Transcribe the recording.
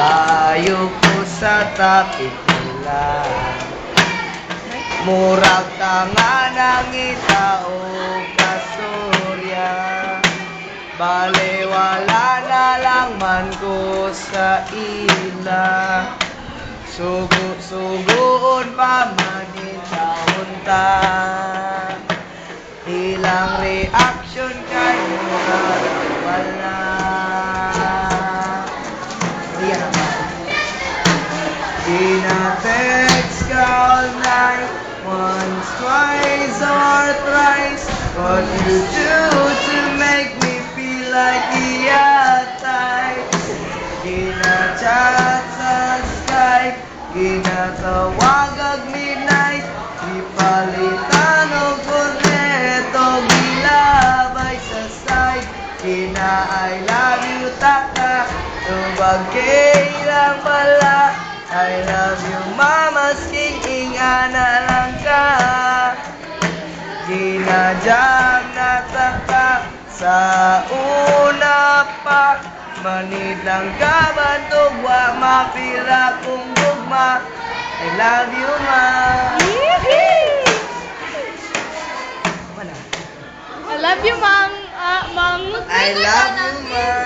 Ayoko sa tapit nila. Murag tanga ng itao kasurya. Bale wala na lang man ko sa ila. Sugo-sugoon pa man itawon ta Tina-text ka all night Once, twice, or thrice What you do to make me feel like iyatay Gina-chat sa Skype Ginatawag midnight Di palitan o korneto Gilabay sa side Gina I love you taka Tubag mama Sking ana lang ka Ginajam na taka Sa una pa Manid ng kabantog Wa mapila kong gugma I love you ma. I love you, Mang. Ah, Mang. I love you ma